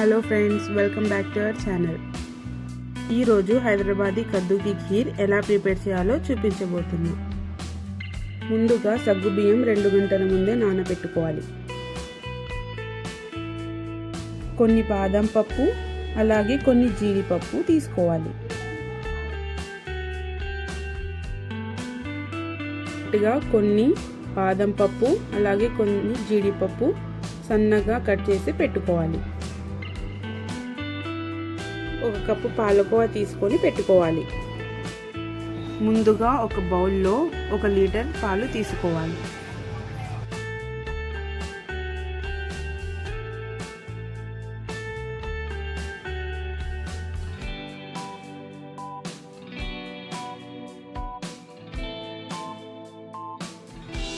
Hello friends welcome back to our channel ఈరోజు హైదరాబాదీ కద్దుకి ఖీర్ ఎలా prepare చేయాలో చూపించబోతున్నాం ముందుగా సగ్గు బియ్యం రెండు గంటల ముందే నానబెట్టుకోవాలి. కొన్ని బాదం పప్పు అలాగే కొన్ని జీడిపప్పు తీసుకోవాలి. కొన్ని బాదం పప్పు అలాగే కొన్ని జీడిపప్పు సన్నగా కట్ చేసి పెట్టుకోవాలి. ఒక కప్పు పాలకోవా తీసుకొని పెట్టుకోవాలి. ముందుగా ఒక బౌల్లో ఒక లీటర్ పాలు తీసుకోవాలి.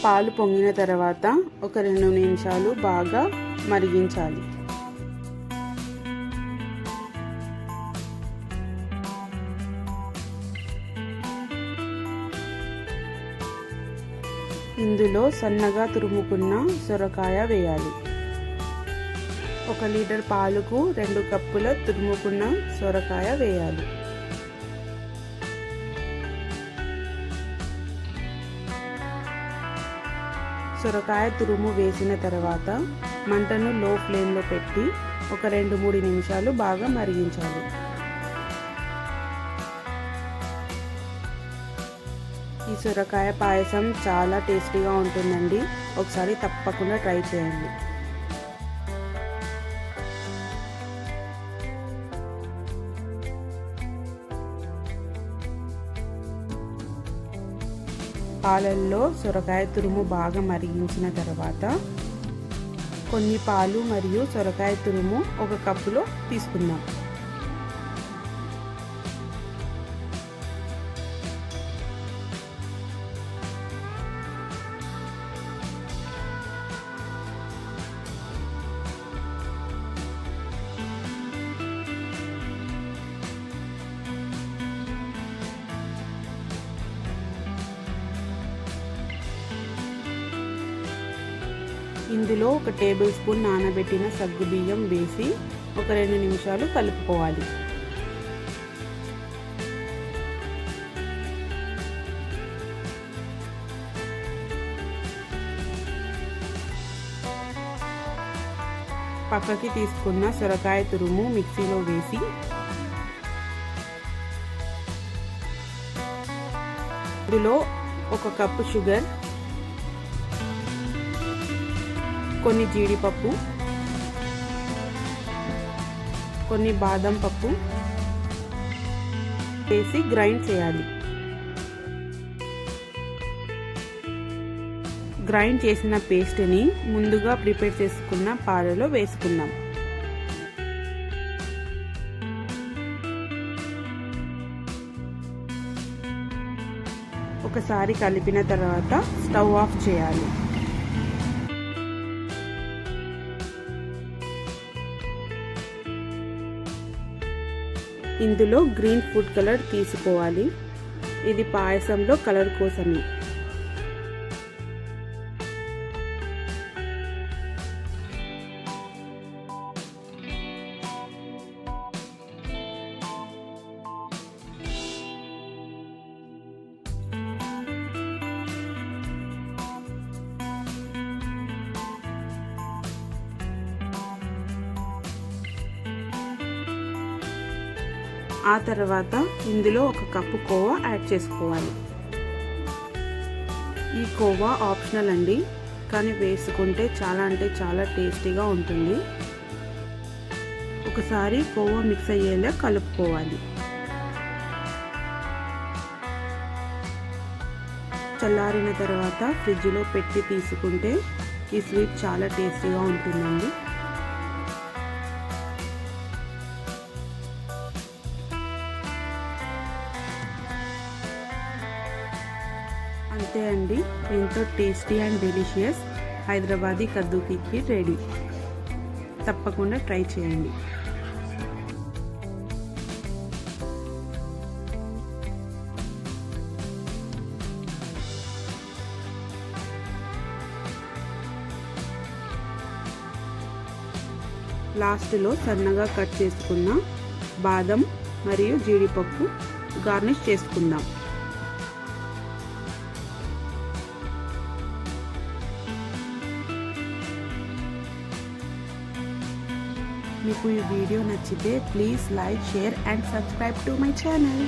పాలు పొంగిన తర్వాత ఒక రెండు నిమిషాలు బాగా మరిగించాలి. ఇందులో సన్నగా తురుముకున్న సొరకాయ వేయాలి. ఒక లీటర్ పాలుకు రెండు కప్పుల తురుముకున్న సొరకాయ వేయాలి. సొరకాయ తురుము వేసిన తర్వాత మంటను లో ఫ్లేమ్లో పెట్టి ఒక రెండు మూడు నిమిషాలు బాగా మరిగించాలి. ఈ సొరకాయ పాయసం చాలా టేస్టీగా ఉంటుందండి. ఒకసారి తప్పకుండా ట్రై చేయండి. పాలల్లో సొరకాయ తురుము బాగా మరిగించిన తర్వాత కొన్ని పాలు మరియు సొరకాయ తురుము ఒక కప్పులో తీసుకుందాం. ఇందులో ఒక టేబుల్ స్పూన్ నానబెట్టిన సగ్గు బియ్యం వేసి ఒక రెండు నిమిషాలు కలుపుకోవాలి. పక్కకి తీసుకున్న సొరకాయ తురుము మిక్సీలో వేసి ఇందులో ఒక కప్పు షుగర్ కొన్ని జీడిపప్పు కొన్ని బాదం పప్పు వేసి గ్రైండ్ చేయాలి. గ్రైండ్ చేసిన పేస్ట్ని ముందుగా ప్రిపేర్ చేసుకున్న పాలలో వేసుకుందాం. ఒకసారి కలిపిన తర్వాత స్టవ్ ఆఫ్ చేయాలి. ఇందులో గ్రీన్ ఫుడ్ కలర్ తీసుకోవాలి. ఇది పాయసంలో కలర్ కోసమే. ఆ తర్వాత ఇందులో ఒక కప్పు కోవా యాడ్ చేసుకోవాలి. ఈ కోవా ఆప్షనల్ అండి కానీ వేసుకుంటే చాలా అంటే చాలా టేస్టీగా ఉంటుంది. ఒకసారి కోవా మిక్స్ అయ్యేలా కలుపుకోవాలి. చల్లారిన తర్వాత ఫ్రిడ్జ్లో పెట్టి తీసుకుంటే ఈ స్వీట్ చాలా టేస్టీగా ఉంటుందండి. అంతే అండి. ఎంతో tasty and delicious Hyderabadi kaddu కిక్కి ready తప్పకుండా ట్రై చేయండి. లాస్ట్లో సన్నగా కట్ చేసుకున్న బాదం మరియు జీడిపప్పు గార్నిష్ చేసుకుందాం. మీకు ఈ వీడియో నచ్చితే please like share and subscribe to my channel.